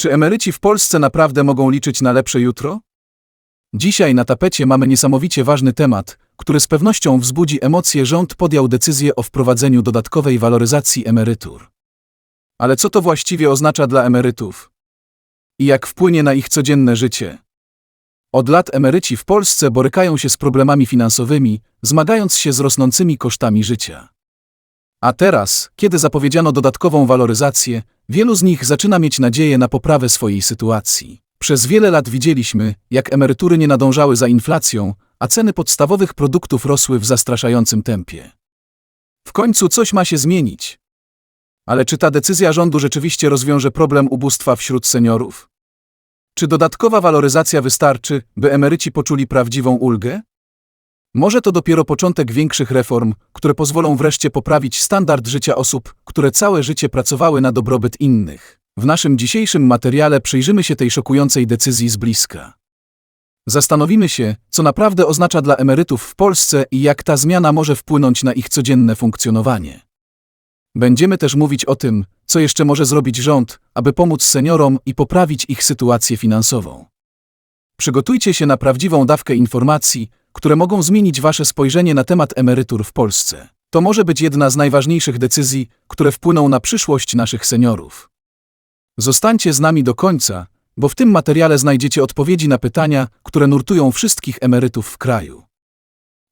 Czy emeryci w Polsce naprawdę mogą liczyć na lepsze jutro? Dzisiaj na tapecie mamy niesamowicie ważny temat, który z pewnością wzbudzi emocje. Rząd podjął decyzję o wprowadzeniu dodatkowej waloryzacji emerytur. Ale co to właściwie oznacza dla emerytów? I jak wpłynie na ich codzienne życie? Od lat emeryci w Polsce borykają się z problemami finansowymi, zmagając się z rosnącymi kosztami życia. A teraz, kiedy zapowiedziano dodatkową waloryzację, wielu z nich zaczyna mieć nadzieję na poprawę swojej sytuacji. Przez wiele lat widzieliśmy, jak emerytury nie nadążały za inflacją, a ceny podstawowych produktów rosły w zastraszającym tempie. W końcu coś ma się zmienić. Ale czy ta decyzja rządu rzeczywiście rozwiąże problem ubóstwa wśród seniorów? Czy dodatkowa waloryzacja wystarczy, by emeryci poczuli prawdziwą ulgę? Może to dopiero początek większych reform, które pozwolą wreszcie poprawić standard życia osób, które całe życie pracowały na dobrobyt innych. W naszym dzisiejszym materiale przyjrzymy się tej szokującej decyzji z bliska. Zastanowimy się, co naprawdę oznacza dla emerytów w Polsce i jak ta zmiana może wpłynąć na ich codzienne funkcjonowanie. Będziemy też mówić o tym, co jeszcze może zrobić rząd, aby pomóc seniorom i poprawić ich sytuację finansową. Przygotujcie się na prawdziwą dawkę informacji, które mogą zmienić Wasze spojrzenie na temat emerytur w Polsce. To może być jedna z najważniejszych decyzji, które wpłyną na przyszłość naszych seniorów. Zostańcie z nami do końca, bo w tym materiale znajdziecie odpowiedzi na pytania, które nurtują wszystkich emerytów w kraju.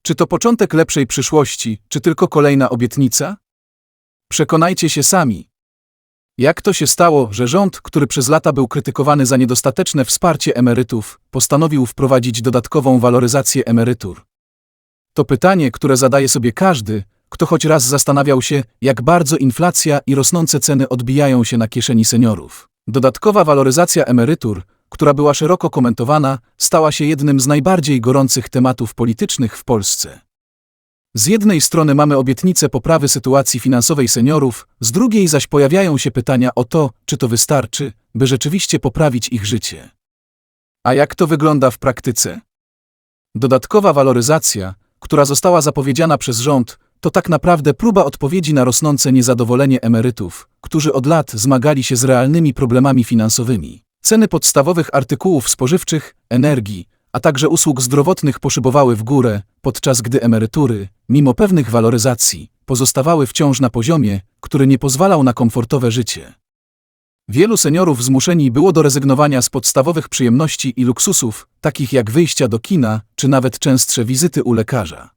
Czy to początek lepszej przyszłości, czy tylko kolejna obietnica? Przekonajcie się sami. Jak to się stało, że rząd, który przez lata był krytykowany za niedostateczne wsparcie emerytów, postanowił wprowadzić dodatkową waloryzację emerytur? To pytanie, które zadaje sobie każdy, kto choć raz zastanawiał się, jak bardzo inflacja i rosnące ceny odbijają się na kieszeni seniorów. Dodatkowa waloryzacja emerytur, która była szeroko komentowana, stała się jednym z najbardziej gorących tematów politycznych w Polsce. Z jednej strony mamy obietnicę poprawy sytuacji finansowej seniorów, z drugiej zaś pojawiają się pytania o to, czy to wystarczy, by rzeczywiście poprawić ich życie. A jak to wygląda w praktyce? Dodatkowa waloryzacja, która została zapowiedziana przez rząd, to tak naprawdę próba odpowiedzi na rosnące niezadowolenie emerytów, którzy od lat zmagali się z realnymi problemami finansowymi. Ceny podstawowych artykułów spożywczych, energii, a także usług zdrowotnych poszybowały w górę, podczas gdy emerytury, mimo pewnych waloryzacji, pozostawały wciąż na poziomie, który nie pozwalał na komfortowe życie. Wielu seniorów zmuszeni było do rezygnowania z podstawowych przyjemności i luksusów, takich jak wyjścia do kina, czy nawet częstsze wizyty u lekarza.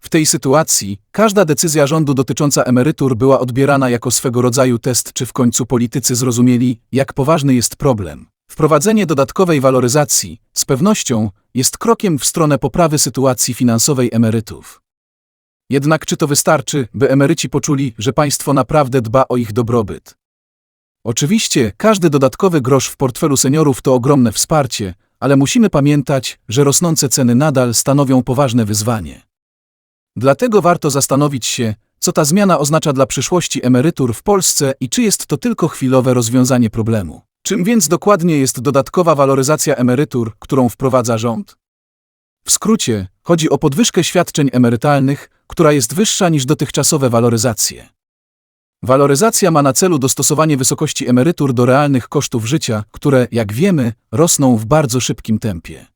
W tej sytuacji każda decyzja rządu dotycząca emerytur była odbierana jako swego rodzaju test, czy w końcu politycy zrozumieli, jak poważny jest problem. Wprowadzenie dodatkowej waloryzacji, z pewnością, jest krokiem w stronę poprawy sytuacji finansowej emerytów. Jednak czy to wystarczy, by emeryci poczuli, że państwo naprawdę dba o ich dobrobyt? Oczywiście, każdy dodatkowy grosz w portfelu seniorów to ogromne wsparcie, ale musimy pamiętać, że rosnące ceny nadal stanowią poważne wyzwanie. Dlatego warto zastanowić się, co ta zmiana oznacza dla przyszłości emerytur w Polsce i czy jest to tylko chwilowe rozwiązanie problemu. Czym więc dokładnie jest dodatkowa waloryzacja emerytur, którą wprowadza rząd? W skrócie, chodzi o podwyżkę świadczeń emerytalnych, która jest wyższa niż dotychczasowe waloryzacje. Waloryzacja ma na celu dostosowanie wysokości emerytur do realnych kosztów życia, które, jak wiemy, rosną w bardzo szybkim tempie.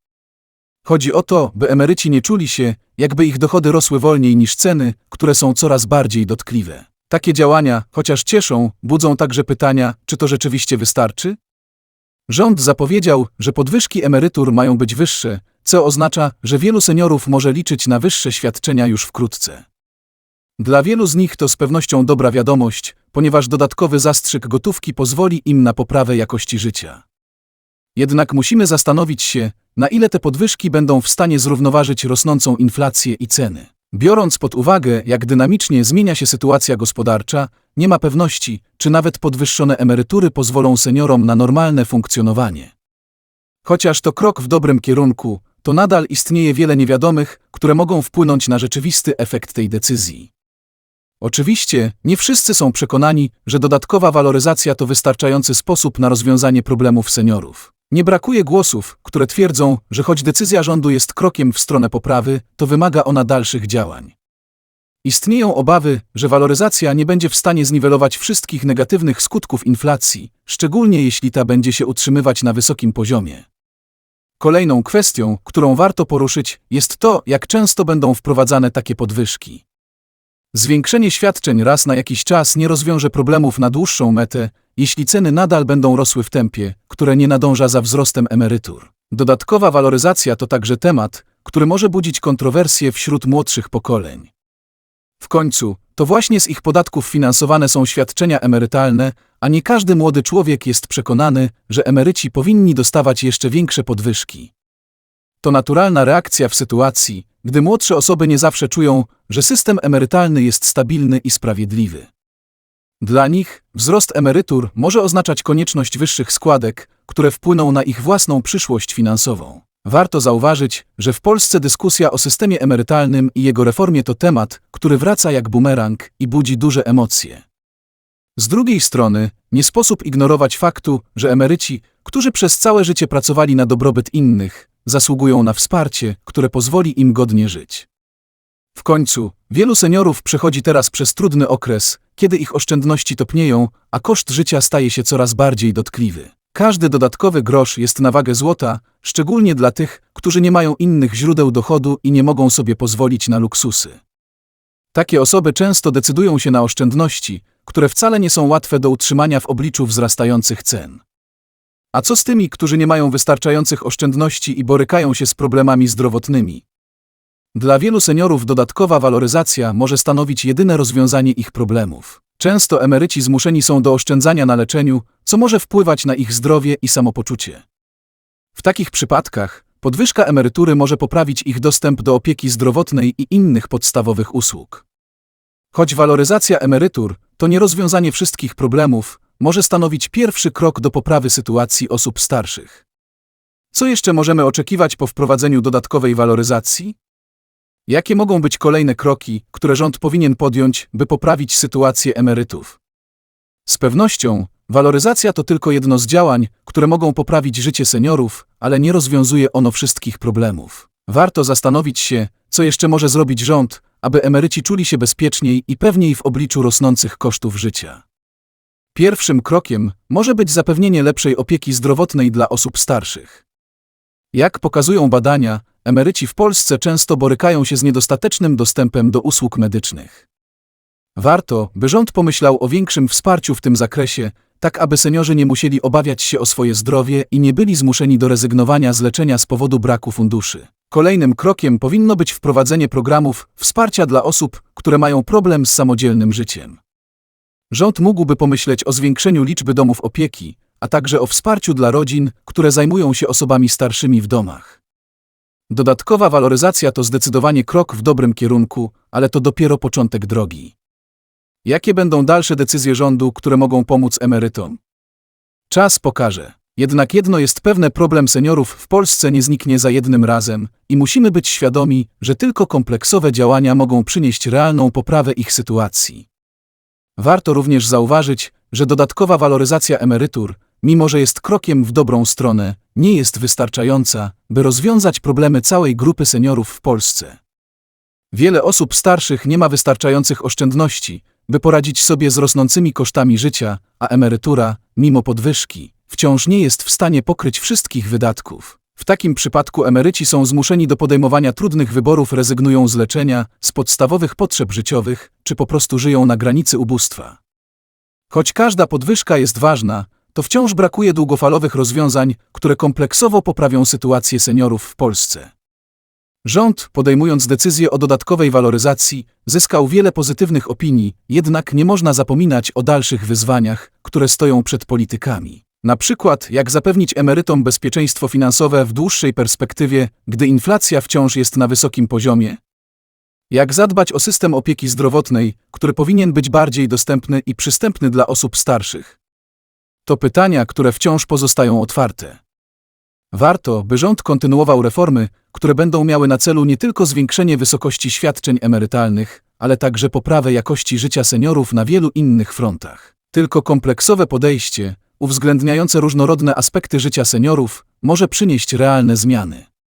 Chodzi o to, by emeryci nie czuli się, jakby ich dochody rosły wolniej niż ceny, które są coraz bardziej dotkliwe. Takie działania, chociaż cieszą, budzą także pytania, czy to rzeczywiście wystarczy? Rząd zapowiedział, że podwyżki emerytur mają być wyższe, co oznacza, że wielu seniorów może liczyć na wyższe świadczenia już wkrótce. Dla wielu z nich to z pewnością dobra wiadomość, ponieważ dodatkowy zastrzyk gotówki pozwoli im na poprawę jakości życia. Jednak musimy zastanowić się, na ile te podwyżki będą w stanie zrównoważyć rosnącą inflację i ceny. Biorąc pod uwagę, jak dynamicznie zmienia się sytuacja gospodarcza, nie ma pewności, czy nawet podwyższone emerytury pozwolą seniorom na normalne funkcjonowanie. Chociaż to krok w dobrym kierunku, to nadal istnieje wiele niewiadomych, które mogą wpłynąć na rzeczywisty efekt tej decyzji. Oczywiście, nie wszyscy są przekonani, że dodatkowa waloryzacja to wystarczający sposób na rozwiązanie problemów seniorów. Nie brakuje głosów, które twierdzą, że choć decyzja rządu jest krokiem w stronę poprawy, to wymaga ona dalszych działań. Istnieją obawy, że waloryzacja nie będzie w stanie zniwelować wszystkich negatywnych skutków inflacji, szczególnie jeśli ta będzie się utrzymywać na wysokim poziomie. Kolejną kwestią, którą warto poruszyć, jest to, jak często będą wprowadzane takie podwyżki. Zwiększenie świadczeń raz na jakiś czas nie rozwiąże problemów na dłuższą metę, jeśli ceny nadal będą rosły w tempie, które nie nadąża za wzrostem emerytur. Dodatkowa waloryzacja to także temat, który może budzić kontrowersje wśród młodszych pokoleń. W końcu, to właśnie z ich podatków finansowane są świadczenia emerytalne, a nie każdy młody człowiek jest przekonany, że emeryci powinni dostawać jeszcze większe podwyżki. To naturalna reakcja w sytuacji, gdy młodsze osoby nie zawsze czują, że system emerytalny jest stabilny i sprawiedliwy. Dla nich wzrost emerytur może oznaczać konieczność wyższych składek, które wpłyną na ich własną przyszłość finansową. Warto zauważyć, że w Polsce dyskusja o systemie emerytalnym i jego reformie to temat, który wraca jak bumerang i budzi duże emocje. Z drugiej strony, nie sposób ignorować faktu, że emeryci, którzy przez całe życie pracowali na dobrobyt innych, zasługują na wsparcie, które pozwoli im godnie żyć. W końcu, wielu seniorów przechodzi teraz przez trudny okres, kiedy ich oszczędności topnieją, a koszt życia staje się coraz bardziej dotkliwy. Każdy dodatkowy grosz jest na wagę złota, szczególnie dla tych, którzy nie mają innych źródeł dochodu i nie mogą sobie pozwolić na luksusy. Takie osoby często decydują się na oszczędności, które wcale nie są łatwe do utrzymania w obliczu wzrastających cen. A co z tymi, którzy nie mają wystarczających oszczędności i borykają się z problemami zdrowotnymi? Dla wielu seniorów dodatkowa waloryzacja może stanowić jedyne rozwiązanie ich problemów. Często emeryci zmuszeni są do oszczędzania na leczeniu, co może wpływać na ich zdrowie i samopoczucie. W takich przypadkach podwyżka emerytury może poprawić ich dostęp do opieki zdrowotnej i innych podstawowych usług. Choć waloryzacja emerytur to nie rozwiązanie wszystkich problemów, może stanowić pierwszy krok do poprawy sytuacji osób starszych. Co jeszcze możemy oczekiwać po wprowadzeniu dodatkowej waloryzacji? Jakie mogą być kolejne kroki, które rząd powinien podjąć, by poprawić sytuację emerytów? Z pewnością, waloryzacja to tylko jedno z działań, które mogą poprawić życie seniorów, ale nie rozwiązuje ono wszystkich problemów. Warto zastanowić się, co jeszcze może zrobić rząd, aby emeryci czuli się bezpieczniej i pewniej w obliczu rosnących kosztów życia. Pierwszym krokiem może być zapewnienie lepszej opieki zdrowotnej dla osób starszych. Jak pokazują badania, emeryci w Polsce często borykają się z niedostatecznym dostępem do usług medycznych. Warto, by rząd pomyślał o większym wsparciu w tym zakresie, tak aby seniorzy nie musieli obawiać się o swoje zdrowie i nie byli zmuszeni do rezygnowania z leczenia z powodu braku funduszy. Kolejnym krokiem powinno być wprowadzenie programów wsparcia dla osób, które mają problem z samodzielnym życiem. Rząd mógłby pomyśleć o zwiększeniu liczby domów opieki, a także o wsparciu dla rodzin, które zajmują się osobami starszymi w domach. Dodatkowa waloryzacja to zdecydowanie krok w dobrym kierunku, ale to dopiero początek drogi. Jakie będą dalsze decyzje rządu, które mogą pomóc emerytom? Czas pokaże. Jednak jedno jest pewne: problem seniorów w Polsce nie zniknie za jednym razem i musimy być świadomi, że tylko kompleksowe działania mogą przynieść realną poprawę ich sytuacji. Warto również zauważyć, że dodatkowa waloryzacja emerytur, mimo że jest krokiem w dobrą stronę, nie jest wystarczająca, by rozwiązać problemy całej grupy seniorów w Polsce. Wiele osób starszych nie ma wystarczających oszczędności, by poradzić sobie z rosnącymi kosztami życia, a emerytura, mimo podwyżki, wciąż nie jest w stanie pokryć wszystkich wydatków. W takim przypadku emeryci są zmuszeni do podejmowania trudnych wyborów, rezygnują z leczenia, z podstawowych potrzeb życiowych, czy po prostu żyją na granicy ubóstwa. Choć każda podwyżka jest ważna, to wciąż brakuje długofalowych rozwiązań, które kompleksowo poprawią sytuację seniorów w Polsce. Rząd, podejmując decyzję o dodatkowej waloryzacji, zyskał wiele pozytywnych opinii, jednak nie można zapominać o dalszych wyzwaniach, które stoją przed politykami. Na przykład, jak zapewnić emerytom bezpieczeństwo finansowe w dłuższej perspektywie, gdy inflacja wciąż jest na wysokim poziomie? Jak zadbać o system opieki zdrowotnej, który powinien być bardziej dostępny i przystępny dla osób starszych? To pytania, które wciąż pozostają otwarte. Warto, by rząd kontynuował reformy, które będą miały na celu nie tylko zwiększenie wysokości świadczeń emerytalnych, ale także poprawę jakości życia seniorów na wielu innych frontach. Tylko kompleksowe podejście, uwzględniające różnorodne aspekty życia seniorów, może przynieść realne zmiany.